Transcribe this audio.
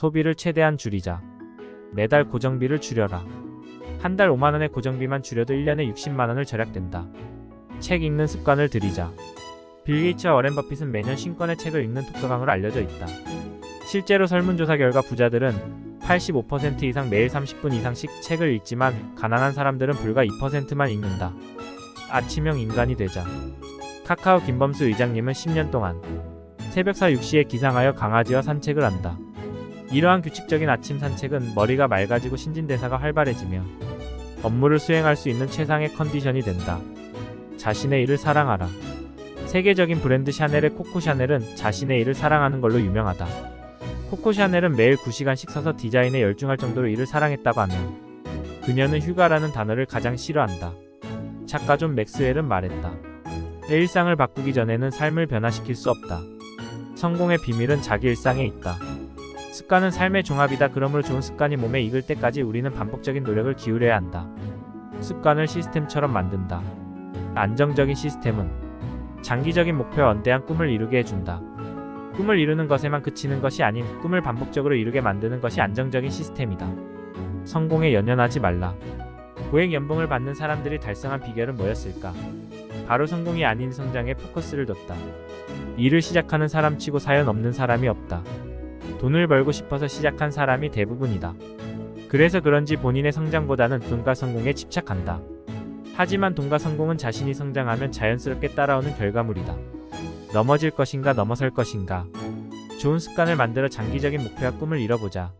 소비를 최대한 줄이자. 매달 고정비를 줄여라. 한 달 5만원의 고정비만 줄여도 1년에 60만원을 절약된다. 책 읽는 습관을 들이자. 빌 게이츠와 워렌 버핏은 매년 50권의 책을 읽는 독서광으로 알려져 있다. 실제로 설문조사 결과 부자들은 85% 이상 매일 30분 이상씩 책을 읽지만 가난한 사람들은 불과 2%만 읽는다. 아침형 인간이 되자. 카카오 김범수 의장님은 10년 동안 새벽 4, 6시에 기상하여 강아지와 산책을 한다. 이러한 규칙적인 아침 산책은 머리가 맑아지고 신진대사가 활발해지며 업무를 수행할 수 있는 최상의 컨디션이 된다. 자신의 일을 사랑하라. 세계적인 브랜드 샤넬의 코코 샤넬은 자신의 일을 사랑하는 걸로 유명하다. 코코 샤넬은 매일 9시간씩 서서 디자인에 열중할 정도로 일을 사랑했다고 하며 그녀는 휴가라는 단어를 가장 싫어한다. 작가 존 맥스웰은 말했다. 내 일상을 바꾸기 전에는 삶을 변화시킬 수 없다. 성공의 비밀은 자기 일상에 있다. 습관은 삶의 종합이다. 그러므로 좋은 습관이 몸에 익을 때까지 우리는 반복적인 노력을 기울여야 한다. 습관을 시스템처럼 만든다. 안정적인 시스템은 장기적인 목표와 원대한 꿈을 이루게 해준다. 꿈을 이루는 것에만 그치는 것이 아닌 꿈을 반복적으로 이루게 만드는 것이 안정적인 시스템이다. 성공에 연연하지 말라. 고액 연봉을 받는 사람들이 달성한 비결은 뭐였을까? 바로 성공이 아닌 성장에 포커스를 뒀다. 일을 시작하는 사람 치고 사연 없는 사람이 없다. 돈을 벌고 싶어서 시작한 사람이 대부분이다. 그래서 그런지 본인의 성장보다는 돈과 성공에 집착한다. 하지만 돈과 성공은 자신이 성장하면 자연스럽게 따라오는 결과물이다. 넘어질 것인가 넘어설 것인가. 좋은 습관을 만들어 장기적인 목표와 꿈을 이뤄보자.